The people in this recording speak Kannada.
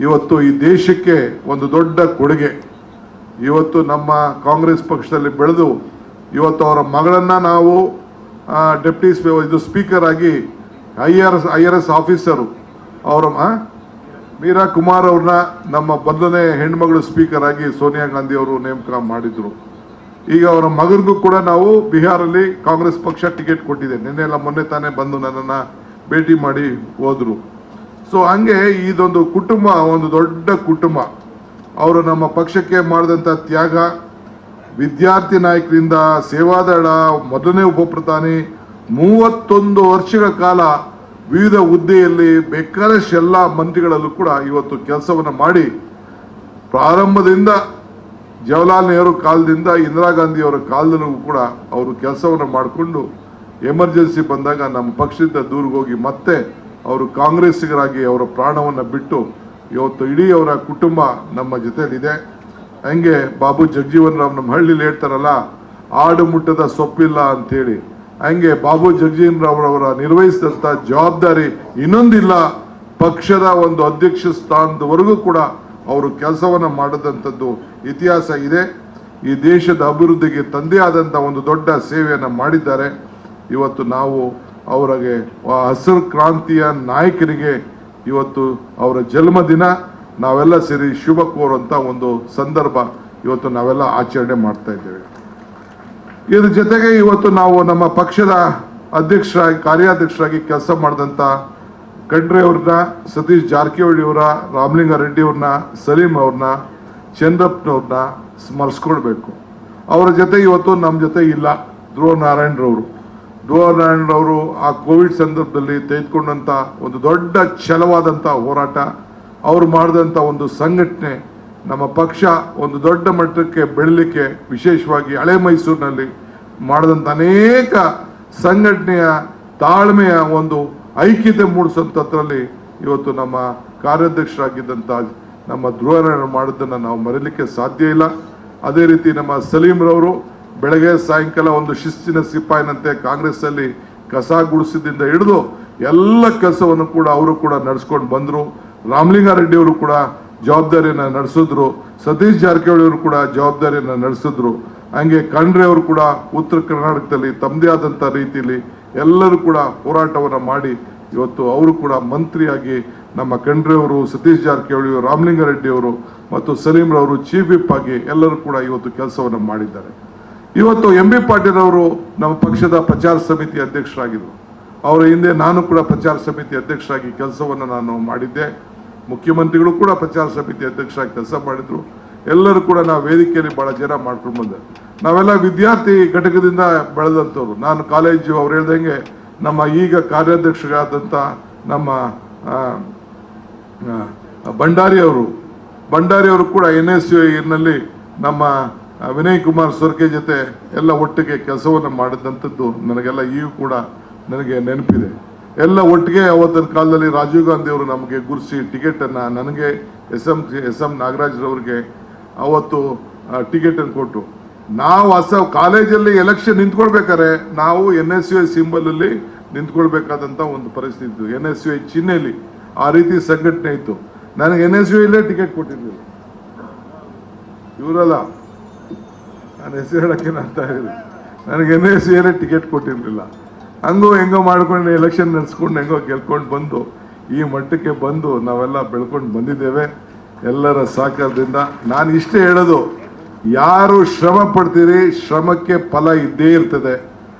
ಇವತ್ತು ಈ ದೇಶಕ್ಕೆ ಒಂದು ದೊಡ್ಡ ಕೊಡುಗೆ. ಇವತ್ತು ನಮ್ಮ ಕಾಂಗ್ರೆಸ್ ಪಕ್ಷದಲ್ಲಿ ಬೆಳೆದು ಇವತ್ತು ಅವರ ಮಗಳನ್ನ ನಾವು ಡೆಪ್ಟಿ ಇದು ಸ್ಪೀಕರ್ ಆಗಿ I R S, I R S officer. ಅವರ? ಮೀರಾ ಕುಮಾರ್ ಅವ್ರನ್ನ ನಮ್ಮ ಮೊದಲನೇ ಹೆಣ್ಮಗಳು ಸ್ಪೀಕರ್ ಆಗಿ ಸೋನಿಯಾ ಗಾಂಧಿ ಅವರು ನೇಮಕ ಮಾಡಿದ್ರು. ಈಗ ಅವರ ಮಗನಿಗೂ ಕೂಡ ನಾವು ಬಿಹಾರಲ್ಲಿ ಕಾಂಗ್ರೆಸ್ ಪಕ್ಷ ಟಿಕೆಟ್ ಕೊಟ್ಟಿದೆ. ನಿನ್ನೆ ಎಲ್ಲ ಮೊನ್ನೆ ತಾನೇ ಬಂದು ನನ್ನನ್ನು ಭೇಟಿ ಮಾಡಿ ಹೋದ್ರು. ಸೊ ಹಂಗೆ ಇದೊಂದು ಕುಟುಂಬ, ಒಂದು ದೊಡ್ಡ ಕುಟುಂಬ. ಅವರು ನಮ್ಮ ಪಕ್ಷಕ್ಕೆ ಮಾಡಿದಂಥ ತ್ಯಾಗ, ವಿದ್ಯಾರ್ಥಿ ನಾಯಕರಿಂದ ಸೇವಾದಳ, ಮೊದಲನೇ ಉಪಪ್ರಧಾನಿ, ಮೂವತ್ತೊಂದು ವರ್ಷಗಳ ಕಾಲ ವಿವಿಧ ಹುದ್ದೆಯಲ್ಲಿ ಬೇಕಾದಷ್ಟೆಲ್ಲ ಮಂತ್ರಿಗಳಲ್ಲೂ ಕೂಡ ಇವತ್ತು ಕೆಲಸವನ್ನು ಮಾಡಿ, ಪ್ರಾರಂಭದಿಂದ ಜವಹರ್ಲಾಲ್ ನೆಹರು ಕಾಲದಿಂದ ಇಂದಿರಾ ಗಾಂಧಿಯವರ ಕಾಲದಲ್ಲೂ ಕೂಡ ಅವರು ಕೆಲಸವನ್ನು ಮಾಡಿಕೊಂಡು, ಎಮರ್ಜೆನ್ಸಿ ಬಂದಾಗ ನಮ್ಮ ಪಕ್ಷದಿಂದ ದೂರಿಗೋಗಿ ಮತ್ತೆ ಅವರು ಕಾಂಗ್ರೆಸ್ಸಿಗರಾಗಿ ಅವರ ಪ್ರಾಣವನ್ನು ಬಿಟ್ಟು ಇವತ್ತು ಇಡೀ ಅವರ ಕುಟುಂಬ ನಮ್ಮ ಜೊತೆಯಲ್ಲಿದೆ. ಹಂಗೆ ಬಾಬು ಜಗಜೀವನ್ ರಾಮ್ ನಮ್ಮ ಹಳ್ಳಿಲಿ ಹೇಳ್ತಾರಲ್ಲ, ಆಡು ಮುಟ್ಟದ ಸೊಪ್ಪಿಲ್ಲ ಅಂಥೇಳಿ. ಹಂಗೆ ಬಾಬು ಜಗಜೀವನ್ ರಾಮ್ ಅವರ ನಿರ್ವಹಿಸಿದಂಥ ಜವಾಬ್ದಾರಿ ಇನ್ನೊಂದಿಲ್ಲ. ಪಕ್ಷದ ಒಂದು ಅಧ್ಯಕ್ಷ ಸ್ಥಾನದವರೆಗೂ ಕೂಡ ಅವರು ಕೆಲಸವನ್ನು ಮಾಡಿದಂಥದ್ದು ಇತಿಹಾಸ ಇದೆ. ಈ ದೇಶದ ಅಭಿವೃದ್ಧಿಗೆ ತಂದೆ ಆದಂಥ ಒಂದು ದೊಡ್ಡ ಸೇವೆಯನ್ನು ಮಾಡಿದ್ದಾರೆ. ಇವತ್ತು ನಾವು ಅವರಿಗೆ ಹಸಿರು ಕ್ರಾಂತಿಯ ನಾಯಕರಿಗೆ ಇವತ್ತು ಅವರ ಜನ್ಮದಿನ. ನಾವೆಲ್ಲ ಸೇರಿ ಶುಭ ಕೋರುವಂಥ ಒಂದು ಸಂದರ್ಭ ಇವತ್ತು ನಾವೆಲ್ಲ ಆಚರಣೆ ಮಾಡ್ತಾ ಇದ್ದೇವೆ. ಇದ್ರ ಜೊತೆಗೆ ಇವತ್ತು ನಾವು ನಮ್ಮ ಪಕ್ಷದ ಅಧ್ಯಕ್ಷರಾಗಿ, ಕಾರ್ಯಾಧ್ಯಕ್ಷರಾಗಿ ಕೆಲಸ ಮಾಡಿದಂಥ ಖಂಡ್ರೆ ಅವ್ರನ್ನ, ಸತೀಶ್ ಜಾರಕಿಹೊಳಿ ಅವರ ರಾಮಲಿಂಗಾರೆಡ್ಡಿ ಅವ್ರನ್ನ, ಸಲೀಂ ಅವ್ರನ್ನ ಚಂದ್ರಪ್ಪನವ್ರನ್ನ ಸ್ಮರಿಸ್ಕೊಳ್ಬೇಕು. ಅವರ ಜೊತೆ ಇವತ್ತು ನಮ್ಮ ಜೊತೆ ಇಲ್ಲ ಧ್ರುವ ನಾರಾಯಣರವರು ಧ್ರುವ ಅವರು ಆ ಕೋವಿಡ್ ಸಂದರ್ಭದಲ್ಲಿ ತೆಗೆದುಕೊಂಡಂಥ ಒಂದು ದೊಡ್ಡ ಛಲವಾದಂಥ ಹೋರಾಟ, ಅವರು ಮಾಡಿದಂಥ ಒಂದು ಸಂಘಟನೆ, ನಮ್ಮ ಪಕ್ಷ ಒಂದು ದೊಡ್ಡ ಮಟ್ಟಕ್ಕೆ ಬೆಳಲಿಕ್ಕೆ ವಿಶೇಷವಾಗಿ ಹಳೆ ಮೈಸೂರಿನಲ್ಲಿ ಮಾಡಿದಂಥ ಅನೇಕ ಸಂಘಟನೆಯ ತಾಳ್ಮೆಯ ಒಂದು ಐಕ್ಯತೆ ಮೂಡಿಸೋಂಥದ್ರಲ್ಲಿ ಇವತ್ತು ನಮ್ಮ ಕಾರ್ಯಾಧ್ಯಕ್ಷರಾಗಿದ್ದಂಥ ನಮ್ಮ ಧ್ರುವನಾರಾಯಣ ಮಾಡಿದ್ದನ್ನು ನಾವು ಮರೀಲಿಕ್ಕೆ ಸಾಧ್ಯ ಇಲ್ಲ. ಅದೇ ರೀತಿ ನಮ್ಮ ಸಲೀಮ್ರವರು ಬೆಳಗ್ಗೆ ಸಾಯಂಕಾಲ ಒಂದು ಶಿಸ್ತಿನ ಸಿಪಾಯಿನಂತೆ ಕಾಂಗ್ರೆಸ್ಸಲ್ಲಿ ಕಸ ಗುಡಿಸಿದಿಂದ ಹಿಡಿದು ಎಲ್ಲ ಕೆಲಸವನ್ನು ಕೂಡ ಅವರು ಕೂಡ ನಡೆಸ್ಕೊಂಡು ಬಂದರು. ರಾಮಲಿಂಗಾರೆಡ್ಡಿ ಅವರು ಕೂಡ ಜವಾಬ್ದಾರಿಯನ್ನು ನಡೆಸಿದ್ರು. ಸತೀಶ್ ಜಾರಕಿಹೊಳಿ ಅವರು ಕೂಡ ಜವಾಬ್ದಾರಿಯನ್ನು ನಡೆಸಿದ್ರು. ಹಂಗೆ ಖಂಡ್ರೆ ಅವರು ಕೂಡ ಉತ್ತರ ಕರ್ನಾಟಕದಲ್ಲಿ ತಮ್ಮದೇ ಆದಂಥ ರೀತಿಯಲ್ಲಿ ಎಲ್ಲರೂ ಕೂಡ ಹೋರಾಟವನ್ನು ಮಾಡಿ ಇವತ್ತು ಅವರು ಕೂಡ ಮಂತ್ರಿಯಾಗಿ ನಮ್ಮ ಖಂಡ್ರೆಯವರು ಸತೀಶ್ ಜಾರಕಿಹೊಳಿ ರಾಮಲಿಂಗಾರೆಡ್ಡಿ ಅವರು ಮತ್ತು ಸಲೀಮ್ರವರು ಚೀಫ್ ವಿಪ್ ಆಗಿ ಎಲ್ಲರೂ ಕೂಡ ಇವತ್ತು ಕೆಲಸವನ್ನು ಮಾಡಿದ್ದಾರೆ. ಇವತ್ತು ಎಂ ಬಿ ಪಾಟೀಲ್ ಅವರು ನಮ್ಮ ಪಕ್ಷದ ಪ್ರಚಾರ ಸಮಿತಿ ಅಧ್ಯಕ್ಷರಾಗಿದ್ದರು ಅವರ ಹಿಂದೆ ನಾನು ಕೂಡ ಪ್ರಚಾರ ಸಮಿತಿ ಅಧ್ಯಕ್ಷರಾಗಿ ಕೆಲಸವನ್ನು ನಾನು ಮಾಡಿದ್ದೆ. ಮುಖ್ಯಮಂತ್ರಿಗಳು ಕೂಡ ಪ್ರಚಾರ ಸಮಿತಿ ಅಧ್ಯಕ್ಷರಾಗಿ ಕೆಲಸ ಮಾಡಿದರು. ಎಲ್ಲರೂ ಕೂಡ ನಾವು ವೇದಿಕೆಯಲ್ಲಿ ಬಹಳ ಜನ ಮಾಡ್ಕೊಂಡು ಬಂದೆ. ನಾವೆಲ್ಲ ವಿದ್ಯಾರ್ಥಿ ಘಟಕದಿಂದ ಬೆಳೆದಂಥವ್ರು. ನಾನು ಕಾಲೇಜು ಅವ್ರು ಹೇಳ್ದಂಗೆ ನಮ್ಮ ಈಗ ಕಾರ್ಯಾಧ್ಯಕ್ಷರಾದಂಥ ನಮ್ಮ ಭಂಡಾರಿ ಅವರು. ಭಂಡಾರಿ ಅವರು ಕೂಡ ಎನ್ ಎಸ್ ಯು ನಮ್ಮ ವಿನಯ್ ಕುಮಾರ್ ಸೊರ್ಕೆ ಜೊತೆ ಎಲ್ಲ ಒಟ್ಟಿಗೆ ಕೆಲಸವನ್ನು ಮಾಡಿದಂಥದ್ದು ನನಗೆಲ್ಲ ಈಗ ಕೂಡ ನನಗೆ ನೆನಪಿದೆ. ಎಲ್ಲ ಒಟ್ಟಿಗೆ ಅವತ್ತಿನ ಕಾಲದಲ್ಲಿ ರಾಜೀವ್ ಗಾಂಧಿ ಅವರು ನಮಗೆ ಗುರುಸಿ ಟಿಕೆಟನ್ನು ನನಗೆ ಎಸ್ ಎಂ ಎಸ್ ಎಂ ನಾಗರಾಜ್ರವ್ರಿಗೆ ಅವತ್ತು ಟಿಕೆಟನ್ನು ಕೊಟ್ಟು. ನಾವು ಅಸ ಕಾಲೇಜಲ್ಲಿ ಎಲೆಕ್ಷನ್ ನಿಂತ್ಕೊಳ್ಬೇಕಾರೆ ನಾವು ಎನ್ ಎಸ್ ಯು ಐ ಸಿಂಬಲಲ್ಲಿ ನಿಂತ್ಕೊಳ್ಬೇಕಾದಂಥ ಒಂದು ಪರಿಸ್ಥಿತಿ ಇತ್ತು. ಎನ್ ಎಸ್ ಯು ಐ ಚಿಹ್ನೆಯಲ್ಲಿ ಆ ರೀತಿ ಸಂಘಟನೆ ಇತ್ತು. ನನಗೆ ಎನ್ ಎಸ್ ಯು ಐಲ್ಲೇ ಟಿಕೆಟ್ ಕೊಟ್ಟಿರಲಿಲ್ಲ. ಇವರಲ್ಲ ನಾನು ಹೆಸರು ಹೇಳೋಕ್ಕೆ ಅಂತ ಹೇಳಿದೆ ನನಗೆ ಎನ್ ಎಸ್ ಎಲ್ಲೇ ಟಿಕೆಟ್ ಕೊಟ್ಟಿರಲಿಲ್ಲ. ಹಂಗೋ ಹೆಂಗೋ ಮಾಡ್ಕೊಂಡು ಎಲೆಕ್ಷನ್ ನಡೆಸ್ಕೊಂಡು ಹೆಂಗೋ ಗೆಲ್ಕೊಂಡು ಬಂದು, ಈ ಮಟ್ಟಕ್ಕೆ ಬಂದು ನಾವೆಲ್ಲ ಬೆಳ್ಕೊಂಡು ಬಂದಿದ್ದೇವೆ. ಎಲ್ಲರ ಸಹಕಾರದಿಂದ. ನಾನು ಇಷ್ಟೇ ಹೇಳೋದು, ಯಾರು ಶ್ರಮ ಪಡ್ತೀರಿ, ಶ್ರಮಕ್ಕೆ ಫಲ ಇದ್ದೇ ಇರ್ತದೆ.